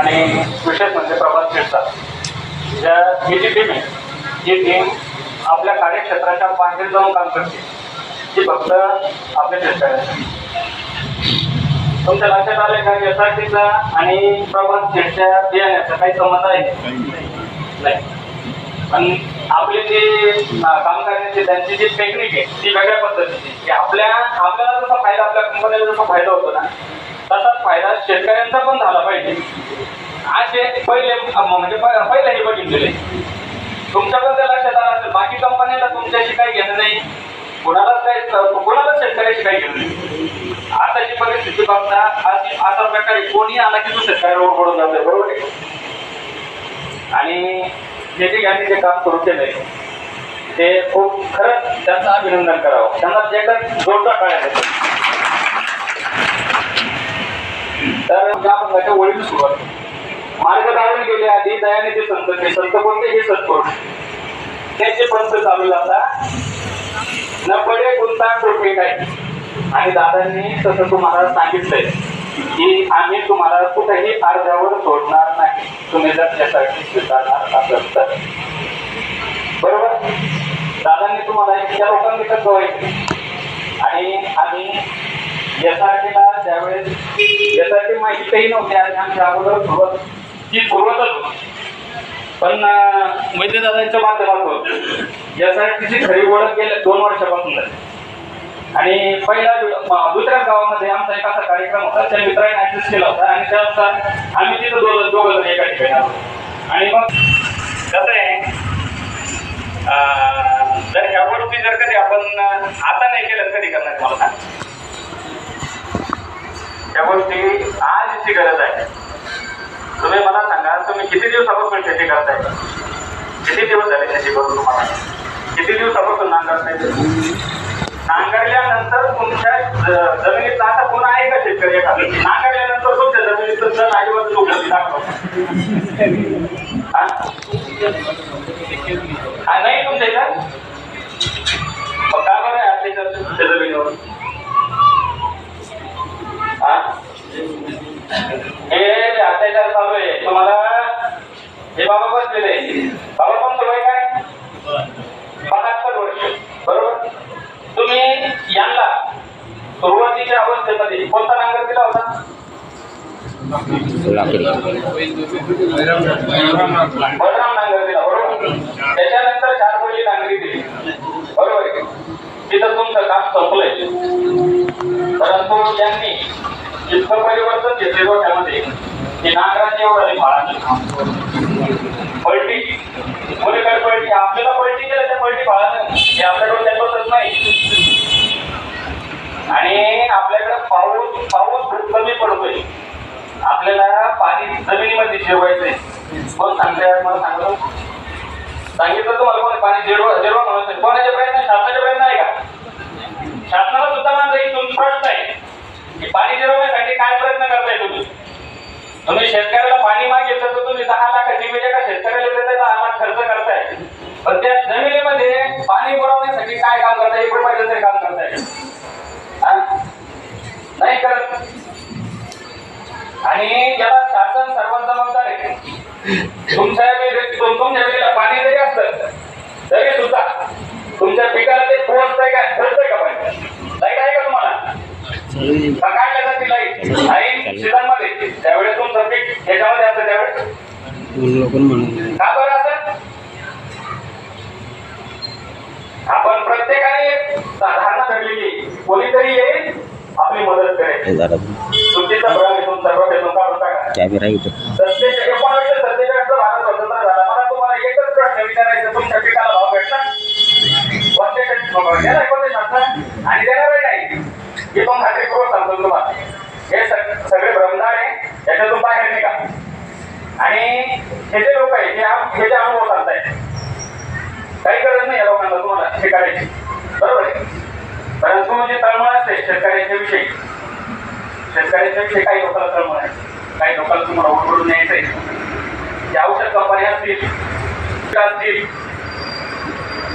आणि विशेष म्हणजे प्रभात शेठचा ज्या ही जी टीम आहे ही टीम आपल्या कार्यक्षेत्राच्या बाहेर जाऊन काम करते ती फक्त आपल्या शेतकऱ्यांसाठी तुमच्या लक्षात आलं का? एस आय टीचा आणि प्रभात शेठच्या बियाण्याचा काही संबंध आहे? नाही. पण आपली जी काम करण्याची त्यांची जी टेक्निक आहे ती वेगळ्या पद्धतीची की आपल्या आपल्याला जसा फायदा आपल्या कंपनीला जसा फायदा होतो ना तसाच फायदा शेतकऱ्यांचा पण झाला पाहिजे. असे पहिले म्हणजे प- पहिले हे बघितलेले. तुमच्या पण त्या लक्षात आलं असेल बाकी कंपन्याला तुमच्याशी काही घेणं नाही. कोणालाच काही कोणालाच शेतकऱ्याशी काही घेणं नाही. आताची परिस्थिती बघता अशी अशा प्रकारे कोणी आला की तो शेतकऱ्यावर पडून जातोय बरोबर आहे आणि जे जे यांनी जे काम करू केलंय ते खूप खरंच त्यांचं अभिनंदन करावं. त्यांना जे काही जोरदार काढायचं तर आपण त्याच्या ओळीने सुरुवात मार्ग दावून गेले आधी दयानिधी संत ते संत कोणते? हे सत्पुरुष त्यांचे पंथ चालू जाता न पडे गुंता कोठे काय? आणि दादांनी तसं तुम्हाला सांगितलंय की आम्ही तुम्हाला कुठेही अर्ध्यावर सोडणार नाही. तुम्ही जर त्यासाठी स्वीकारणार असेल तर बरोबर? दादांनी तुम्हाला इतक्या लोकांनी कसं आणि आम्ही यासाठीला त्यावेळेस यासाठी माहितीही नव्हती आणि आमच्या अगोदर सुरुवात ही सुरुवातच होती. पण वैद्यदादांच्या माध्यमातून यासाठीची खरी ओळख गेल्या दोन वर्षापासून आणि पहिला दुसऱ्या गावामध्ये आमचा एक असा कार्यक्रम होता त्या मित्राने ऍडजस्ट केला होता आणि त्यानुसार आम्ही तिथं दोघं दोघं जण एका ठिकाणी आणि मग कसं आहे जर ह्या गोष्टी जर कधी आपण आता नाही केलं कधी करणार मला सांग. त्या गोष्टी आजची गरज आहे. तुम्ही मला सांगा तुम्ही किती दिवसापासून शेती करताय? किती दिवस झाले शेती करून तुम्हाला? किती दिवसापासून नांगरताय नांगरल्यानंतर तुमच्या जमिनीत आता पुन्हा आहे का शेतकरी एखादा? नांगरल्यानंतर तुमच्या जमिनीत तर आजूबाजूला उपलब्ध दाखवा. नाही तुमच्या इथं? का बरं आहे आपल्या जमिनीवर? हा हे अत्याचार चालू आहे तुम्हाला हे बाबा बसलेले बाबा पण सुरू आहे काय? बहात्तर वर्ष बरोबर? तुम्ही यांना सुरुवातीच्या अवस्थेमध्ये कोणता नांगर दिला होता? बलराम नांगर दिला बरोबर? त्याच्यानंतर चार पहिली नांगरी दिली. बरोबर आहे तिथं तुमचं काम संपलंय. परंतु यांनी इतकं परिवर्तन घेतले डोक्यामध्ये की नांगराची एवढं फाळा पलटी. मुलीकडे पलटी. आपल्याला पलटी केलं त्या पलटी बाळानं. हे आपल्या डोक्यात बसत नाही. आणि आपल्याकडे पाऊस पाऊस खूप कमी पडतोय. आपल्याला पाणी जमिनीमध्ये शिरवायचंय. कोण सांगताय मला सांगतो सांगितलं तुम्हाला कोणी? पाणी जिरवा जिरवा म्हणून. कोणाच्या प्रयत्न? शासनाच्या प्रयत्न आहे का? शासनाला सुद्धा माझा इथून प्रश्न आहे. पाणी जिरवण्यासाठी काय प्रयत्न करताय तुम्ही? तुम्ही शेतकऱ्याला पाणी मागितलं तर तुम्ही दहा लाख म्हणजे का शेतकऱ्याला देताय दहा लाख खर्च करताय. पण त्या जमिनीमध्ये पाणी पुरवण्यासाठी काय काम करताय? एक पाहिजे तरी काम करताय. नाही करत. आणि याला शासन सर्वात जबाबदार आहे तुमच्या तुमच्या विहिरीला पाणी जरी असलं तरी सुद्धा तुमच्या पिकाला ते पोहोचतंय का? खर्च का पाहिजे लाइट आहे का तुम्हाला शेतांमध्ये त्यावेळेस तुमचं पीक त्यावेळेस का बरं आपण प्रत्येकाने धारणा धरलेली कोणीतरी येईल आपली मदत करेल हे झालं चुकीचा सर्व फेकून काढून टाका सत्तेचाळीसचा भारत स्वतंत्र झाला मला तुम्हाला एकच प्रश्न विचारायचा तुमच्या पिकाला भाव भेटला पंचेचाळीस भाव भेटला एकोणीस शासन आणि देणार नाही हे पण खात्रीपूर्वक सांगतो तुम्हाला हे सग- सगळे भ्रमदार आहे याच्यातून बाहेर निघा आणि हे जे लोक आहेत हे आम- हे जे अनुभव आहेत काही गरज नाही या लोकांना तुम्हाला हे करायची. बरोबर आहे? परंतु जे तळमळ असते शेतकऱ्यांच्या विषयी शेतकऱ्यांच्या विषयी काही लोकांना तळमळ आहे. काही लोकांना तुम्हाला ओळखून न्यायचंय जे औषध कंपन्या असतील असतील.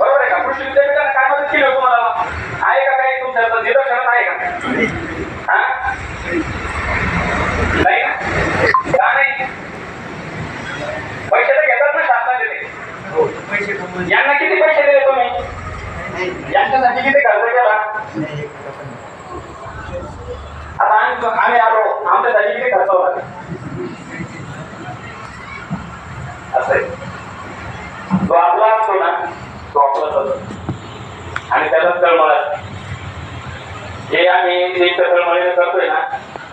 बरोबर आहे का? कृषी विद्यापीठाने काय मदत केली हो तुम्हाला? आहे का काही तुमच्या हातात निदर्शनात आहे का? यांना किती पैसे दिले तुम्ही? यांच्यासाठी किती खर्च केला? आता आम्ही आम्ही आलो आमच्यासाठी किती खर्च होता? असेल तो आपला असतो ना तो आपलाच असतो. आणि त्याला तळमळ जे आम्ही जे तळमळीने करतोय ना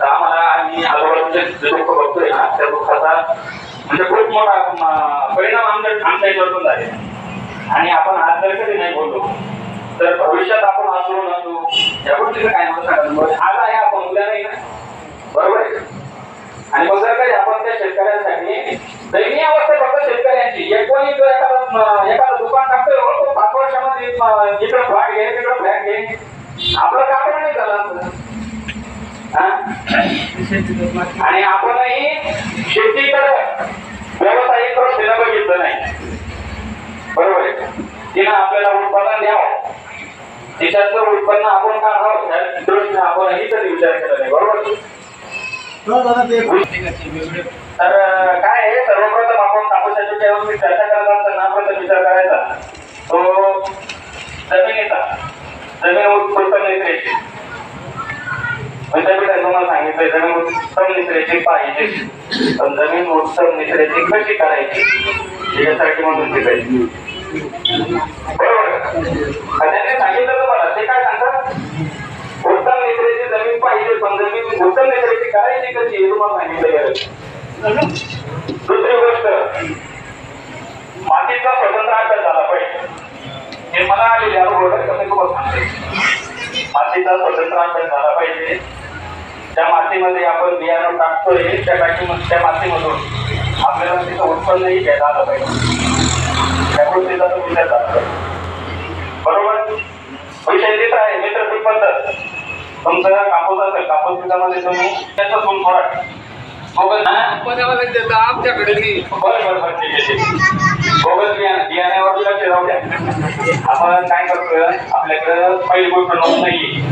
तर आम्हाला आम्ही आजूबाजूचे लोक बघतोय ना त्या दुःखाचा म्हणजे खूप मोठा परिणाम आमच्या आमच्या याच्यावर झाले आणि आपण आज जर कधी नाही बोललो. तर भविष्यात आपण असलो नसू या गोष्टीचं काय मला सांगा? आज आहे आपण उद्या नाही ना? बरोबर आहे आणि मग जर काही आपण त्या शेतकऱ्यांसाठी दैनीय अवस्था फक्त शेतकऱ्यांची. एक कोणी एखादा एखादं दुकान टाकतोय हो, तो पाच वर्षामध्ये अं, इकडं फ्लॅट घे तिकडं फ्लॅट घे. आपलं काम नाही झालं असं. आणि आपणही शेतीकडे व्यावसायिक दृष्टीनं बघितलं नाही. बरोबर आहे? तिनं आपल्याला उत्पादन द्यावं. तिच्यातलं उत्पन्न आपण काढावं या दृष्टीनं आपणही कधी विचार केला नाही. बरोबर? तर अं, काय आहे सर्वप्रथम आपण कापूसाच्या पिकावर चर्चा करत असताना प्रथम विचार करायचा. तो जमिनीचा जमीन उत्पन्न निसरायची विद्यापीठाने तुम्हाला सांगितलंय जमीन उत्तम निसरायची पाहिजे. पण जमीन उत्तम निसरायची कशी करायची? यासाठी म्हणून शिकायची बरोबर? आणि त्यांनी सांगितलं तुम्हाला ते काय सांगतात? उत्तम निसरायची जमीन पाहिजे पण जमीन उत्तम निसरायची करायची कशी हे तुम्हाला सांगितलं गेलं दुसरी गोष्ट मातीचा स्वतंत्र अभ्यास झाला पाहिजे. हे मला आलेले अनुभव तुम्हाला सांगते. मातीचा स्वतंत्र अभ्यास झाला पाहिजे. त्या मातीमध्ये आपण बियाणं टाकतोय त्या टाकीमध्ये त्या मातीमधून आपल्याला तिथं उत्पन्नही घ्यायला आलं पाहिजे. त्या गोष्टीचा तो विचार झाला बरोबर? पैसे तिथं आहे मित्र पीक पद्धत तुमचं कापूस असेल कापूस पिकामध्ये तुम्ही त्याचं फुल थोडा आमच्याकडे नाही बरं बरं बरं ठीक आहे ठीक आहे. गोगल बियाणं बियाण्यावर लक्ष राहू द्या. आपण काय करतोय आपल्याकडं पहिली गोष्ट नोंद नाही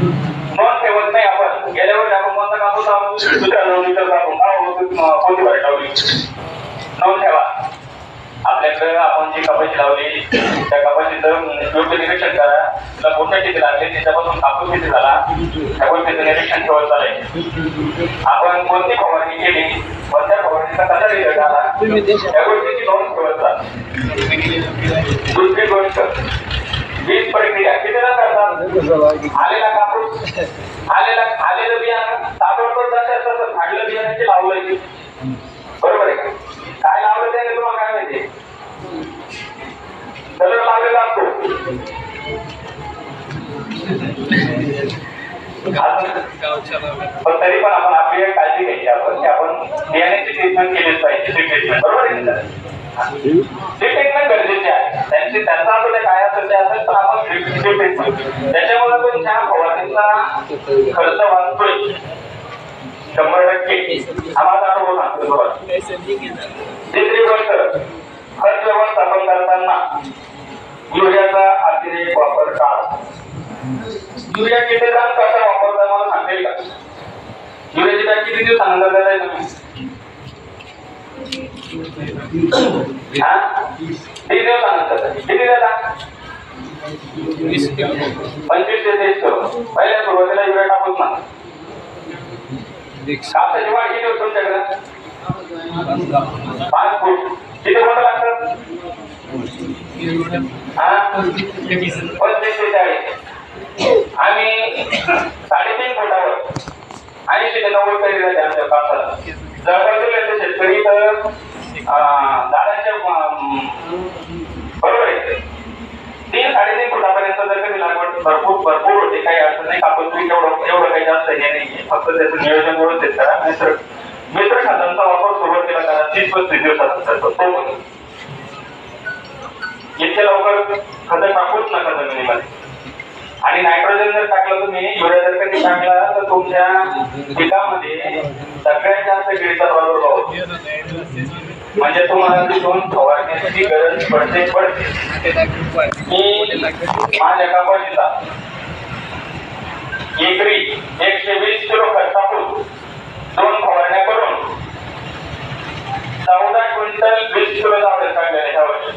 नोंद ठेवत नाही आपण. गेल्या वर्षी आपण कोणता कापूस आपण दुसऱ्या नोंदीचं आपण काय कोणती वाईट लावली? नोंद ठेवा. आपल्याकडं आपण जी कपाशी लावली त्या कपाशीचं म्हणजे योग्य निरीक्षण करा. तिला कोणत्या किती लागले त्याच्यापासून कापूस किती झाला त्या गोष्टीचं निरीक्षण ठेवत चालेल. आपण कोणती फवारणी केली कोणत्या फवारणीचा कसा रिझल्ट आला त्या गोष्टीची नोंद ठेवत चाल दुसरी गोष्ट वीज प्रक्रिया किती ना करतात आलेला कापूस आलेला आलेलं बियाणं ताबडतोब जसं तसं फाडलं बियाण्याचे लावलंय बरोबर आहे. काय लावलं त्याने तुम्हाला काय माहिती कलर लावलेला असतो पण तरी पण आपण आपली एक काळजी घ्यायची आपण की आपण बियाण्याची ट्रीटमेंट केलीच पाहिजे. ट्रीटमेंट बरोबर आहे. ट्रीटमेंट गरजेची त्यांची त्यांचा असं ते काय असेल ते असेल तर आपण त्याच्यामुळे पण तुमच्या फवारणीचा खर्च वाचतोय शंभर टक्के आम्हाला माझा अनुभव सांगतो तिसरी गोष्ट खर्च व्यवस्थापन करताना युरियाचा अतिरेक वापर टाळा युरिया किती ग्राम कसा वापरता मला सांगेल का? युरियाची बॅग किती दिवस देताय तुम्ही? हा दिवसानंतर किती देता पंचवीस ते तीस किलो पहिल्या सुरुवातीला वेळ टाकून ना कापसाची वाढ किती होती तुमच्याकडे पाच फूट किती मोठं लागतात पंचवीस ते चाळीस आम्ही साडेतीन फुटावर ऐंशी ते नव्वद तरी आमच्या कापसाला जळगाव शेतकरी तर अं, बरोबर आहे. तीन साडेतीन फुटापर्यंत जर कधी लागवड भरपूर भरपूर होते काही अडचण नाही कापूस पीक एवढं एवढं काही जास्त हे नाही फक्त त्याचं नियोजन व्यवस्थित करा. मित्र मित्र खात्यांचा वापर सुरुवातीला करा. तीस पस्तीस दिवसानंतर तो पण. इतक्या लवकर खत टाकूच नका जमिनीमध्ये. आणि नायट्रोजन जर टाकलं तुम्ही युरिया जर कधी टाकला तर तुमच्या पिकामध्ये सगळ्यात जास्त किडीचा प्रादुर्भाव होतो. म्हणजे तुम्हाला तिथून दोन फवारण्याची गरज पडते पडते. मी माझ्या एकरी एकशे वीस किलो खर्चापूर दोन फवारण्या करून चौदा क्विंटल वीस किलो लावले काढलेले ह्या वर्षी.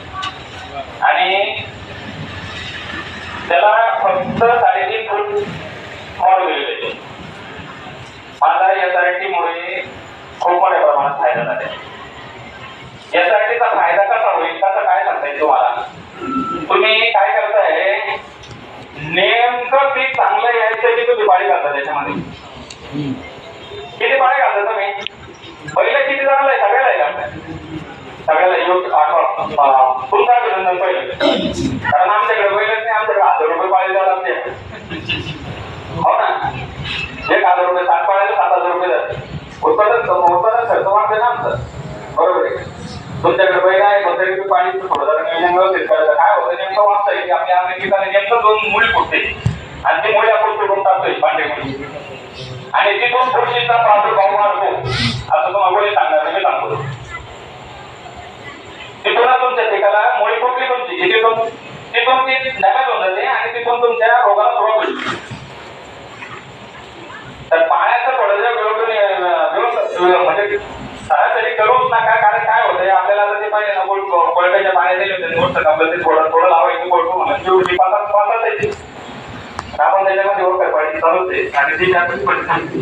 आणि त्याला फक्त तुम्ही काय करताय? नेमकं पीक चांगलं यायचं की तुम्ही पाळी घालता त्याच्यामध्ये? किती पाळी घालता तुम्ही? पहिलं किती चांगलं आहे? सगळ्याला आहे सगळ्याला योग आठवा तुमचं अभिनंदन पहिलं. कारण आमच्याकडे पहिलं नाही. आमच्याकडे हजार रुपये पाळी जात लागते. हो ना? एक हजार रुपये सात पाळायला सात हजार रुपये जाते उत्पादन उत्पादन खर्च वाढते ना आमचं. बरोबर आहे. तुमच्याकडे पहिला आहे पण तरी पाणी थोडं नियोजन व्यवस्थित करायचं काय होतं नेमकं वाचतंय की आपल्या अमेरिकेला नेमकं दोन मुली फुटते आणि ते मुली आपण सोडून टाकतोय पांडेमुळी आणि तिथून पुढशीचा प्रादुर्भाव मारतो असं तुम्हाला कोणी सांगणार मी सांगतो. तिथूनच तुमच्या ठिकाला मुळी फुटली तुमची. की तुम तिथून ती डॅमेज होऊन जाते आणि तिथून तुमच्या रोगाला सुरुवात होईल. तर पाण्याचं थोडं जर व्यवस्थित म्हणजे सरासरी करून पाहिजे पाण्यात दिले होते. गोष्ट आपल्याला ते थोडं थोडं लावायचं कोळतो म्हणून. शेवटी पाच पाच येते आपण त्याच्यामध्ये ओळखाय पाहिजे चालवते आणि ती त्यातच पण सांगते